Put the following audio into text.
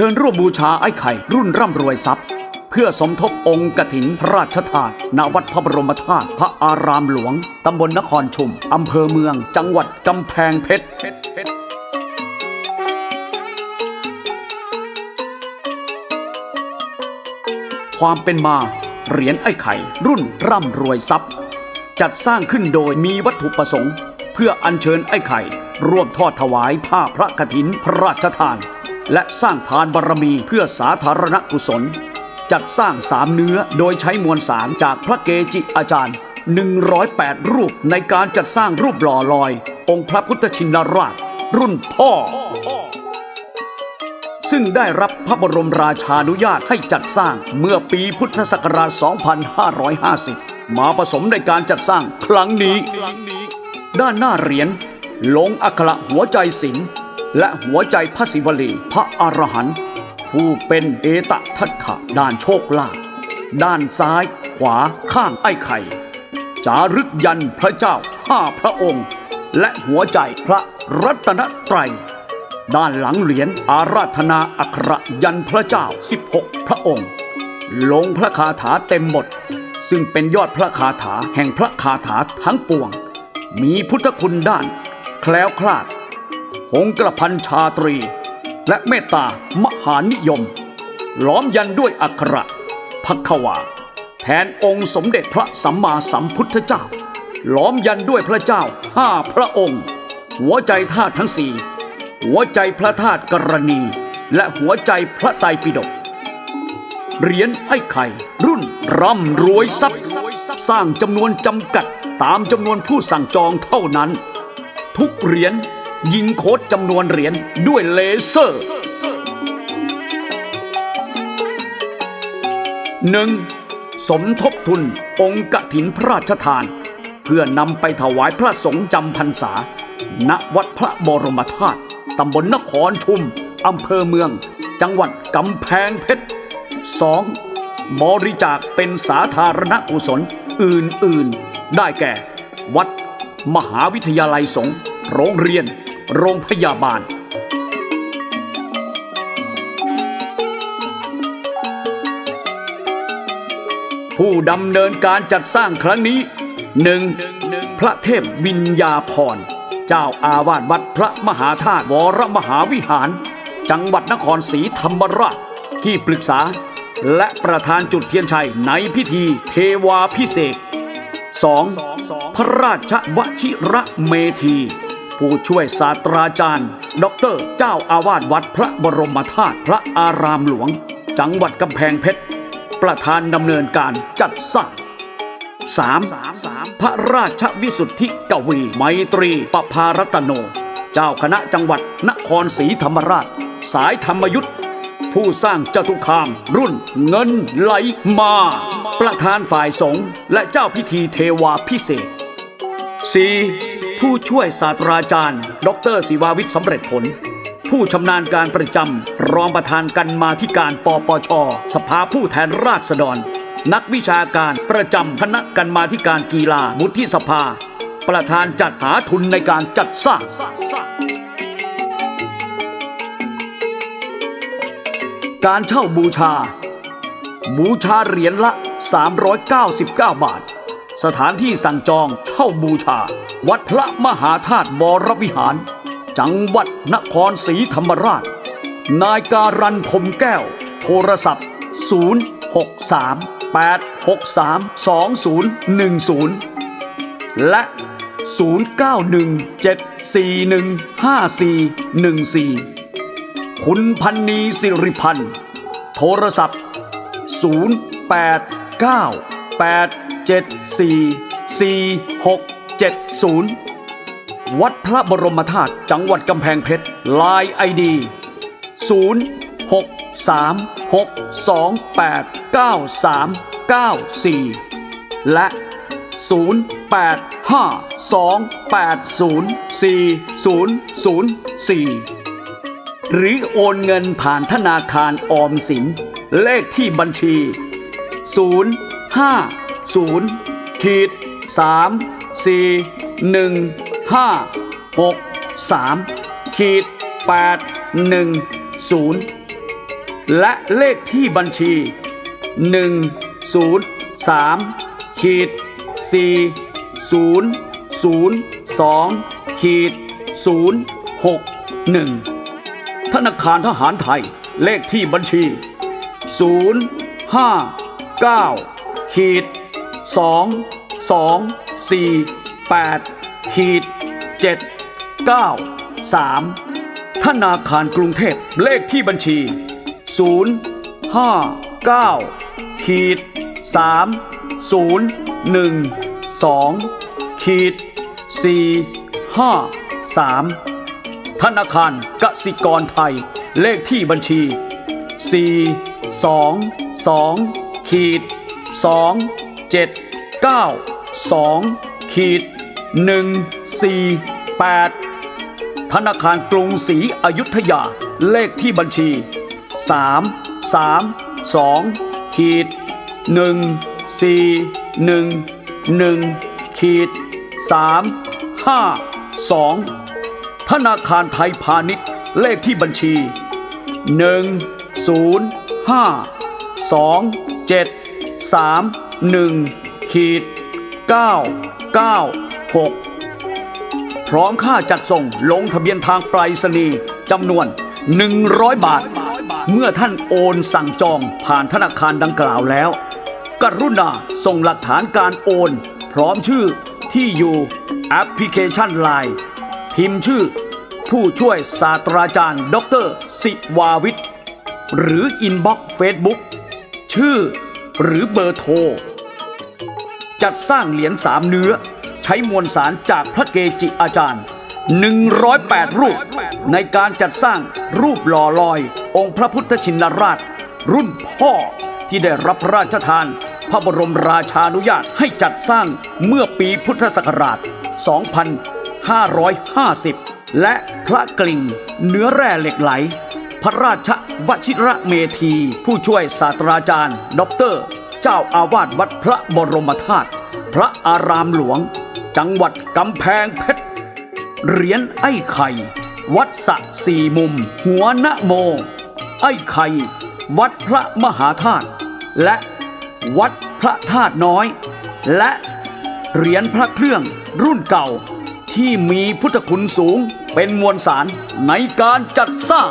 เชิญร่วมบูชาไอ้ไข่รุ่นร่ำรวยทรัพย์ เพื่อสมทบองค์กถินพระราชทานณวัดพระบรมธาตุพระอารามหลวง ตำบลนครชุม อำเภอเมือง จังหวัดกำแพงเพชรความเป็นมาเหรียญไอ้ไข่ รุ่นร่ำรวยทรัพย์ จัดสร้างขึ้นโดยมีวัตถุประสงค์ เพื่ออัญเชิญไอ้ไข่ ร่วมทอดถวายผ้าพระกฐินพระราชทาน และสร้างทานบารมีเพื่อสาธารณกุศล จัดสร้างสามเนื้อโดยใช้มวลสารจากพระเกจิอาจารย์ 108 รูปในการจัดสร้างรูปหล่อลอย องค์พระพุทธชินราช รุ่นพ่อ ซึ่งได้รับพระบรมราชานุญาตให้จัดสร้างเมื่อปีพุทธศักราช 2550 มาผสมในการจัดสร้างครั้งนี้ ด้านหน้าเหรียญลงอักขระหัวใจศิลป์ และหัวใจพระศิวลีพระอรหันต์ผู้เป็นเอตทัตขะด้านโชคลาภด้านซ้ายขวาข้างไอ้ไข่ จารึกยันพระเจ้าห้าพระองค์ และหัวใจพระรัตนตรัย ด้านหลังเหรียญอาราธนาอักขระยันพระเจ้า 16 พระองค์ ลงพระคาถาเต็มหมด ซึ่งเป็นยอดพระคาถาแห่งพระคาถาทั้งปวง มีพุทธคุณด้าน แคล้วคลาด หงกระพันชาตรี และเมตตามหานิยม ล้อมยันด้วยอักขระพักวาแทนองค์สมเด็จพระสัมมาสัมพุทธเจ้า ล้อมยันด้วยพระเจ้าห้าพระองค์ หัวใจธาตุทั้งสี่หัวใจพระธาตุกรณี และหัวใจพระไตรปิฎกเหรียญไอ้ไข่รุ่นร่ำรวยทรัพย์ สร้างจำนวนจำกัดตามจำนวนผู้สั่งจองเท่านั้น ทุกเหรียญ ยิงโค้ดจำนวนเหรียญด้วยเลเซอร์หนึ่งสมทบทุนองค์กถินพระราชทาน เพื่อนำไปถวายพระสงฆ์จำพรรษา ณวัดพระบรมธาตุตำบลนครชุมอำเภอเมือง จังหวัดกำแพงเพชร 2. บริจาคเป็นสาธารณกุศลอื่น ๆ ได้แก่ วัด มหาวิทยาลัยสงฆ์โรงเรียน โรงพยาบาลผู้ดำเนินการจัดสร้างครั้งนี้ 1. พระเทพวิญญาพร เจ้าอาวาสวัดพระมหาธาตุวรมหาวิหาร จังหวัดนครศรีธรรมราช ที่ปรึกษา และประธานจุดเทียนชัยในพิธีเทวาพิเศษ 2. พระราชวชิระเมธี ผู้ช่วยศาสตราจารย์ด็อกเตอร์เจ้าอาวาสวัดพระบรมธาตุพระอารามหลวง จังหวัดกำแพงเพชร ประธานดำเนินการจัดสร้าง 3. พระราชวิสุทธิกวีไมตรีปภารตโน เจ้าคณะจังหวัดนครศรีธรรมราช สายธรรมยุทธผู้สร้างจตุคาม รุ่นเงินไหลมา ประธานฝ่ายสงฆ์และเจ้าพิธีเทวาพิเศษ 4. ผู้ช่วยศาสตราจารย์ ดรศิวาวิทย์สำเร็จผล ผู้ชำนาญการประจำรองประธานกันมาธิการปปช สภาผู้แทนราษฎร นักวิชาการประจำคณะกันมาธิการกีฬาบุธิสภา ประธานจัดหาทุนในการจัดสร้างการเช่าบูชา บูชาเหรียญละ 399 บาท สถานที่สั่งจองเช่าบูชา วัดพระมหาธาตุบรวิหาร จังหวัดนครศรีธรรมราช นายการันพมแก้ว โทรศัพท์ 063 863 2010 และ 0917415414 คุณพันนีสิริพันธ์ โทรศัพท์ 089 8 7 4 4 6 7 0 วัดพระบรมธาตุจังหวัดกำแพงเพชรลายไอดี0636289394 และ 0852804004 หรือโอนเงินผ่านธนาคารออมสิน เลขที่บัญชี 0 50ขีด3 4 1 5 6 3ขีด8 1 0 และเลขที่บัญชี 1 0 3ขีด4 0 0 2ขีด0 6 1 ธนาคารทหารไทยเลขที่บัญชี 0 5 9 ขีด2 2 4 8ขีด7 9 3ธนาคารกรุงเทพเลขที่บัญชี0 5 9ขีด3 0 1 2ขีด4 5 3ธนาคารกสิกรไทย เลขที่บัญชี 4 2 2ขีด 2 7 9 2ขีด1 4 8 ธนาคารกรุงศรีอยุธยา เลขที่บัญชี 3 3 2ขีด1 4 1 1ขีด3 5 2 ธนาคารไทยพาณิชย์ เลขที่บัญชี 1 0 5 2 7 3 1ขีด9 9 6 พร้อมค่าจัดส่งลงทะเบียนทางไปรษณีย์จำนวน 100 บาท เมื่อท่านโอนสั่งจองผ่านธนาคารดังกล่าวแล้ว กรุณาส่งหลักฐานการโอน พร้อมชื่อที่อยู่แอปพลิเคชัน Line พิมพ์ชื่อ ผู้ช่วยศาสตราจารย์ ดร สิวาวิทย์หรืออินบ็อกเฟซบุ๊กชื่อ หรือเบอร์โทร จัดสร้างเหรียญสามเนื้อ ใช้มวลสารจากพระเกจิอาจารย์ 108 รูป ในการจัดสร้างรูปหล่อลอย องค์พระพุทธชินราช รุ่นพ่อที่ได้รับพระราชทาน พระบรมราชานุญาตให้จัดสร้างเมื่อปีพุทธศักราช 2550 และพระกลิ่งเนื้อแร่เหล็กไหล พระราชวชิระเมธี ผู้ช่วยศาสตราจารย์ด็อกเตอร์ เจ้าอาวาสวัดพระบรมธาตุพระอารามหลวง จังหวัดกำแพงเพชรเหรียญไอ้ไข่ วัดสะสี่มุม หัวนะโม ไอ้ไข่ วัดพระมหาธาตุและวัดพระธาตุน้อย และเหรียญพระเครื่องรุ่นเก่าที่มีพุทธคุณสูงเป็นมวลสารในการจัดสร้าง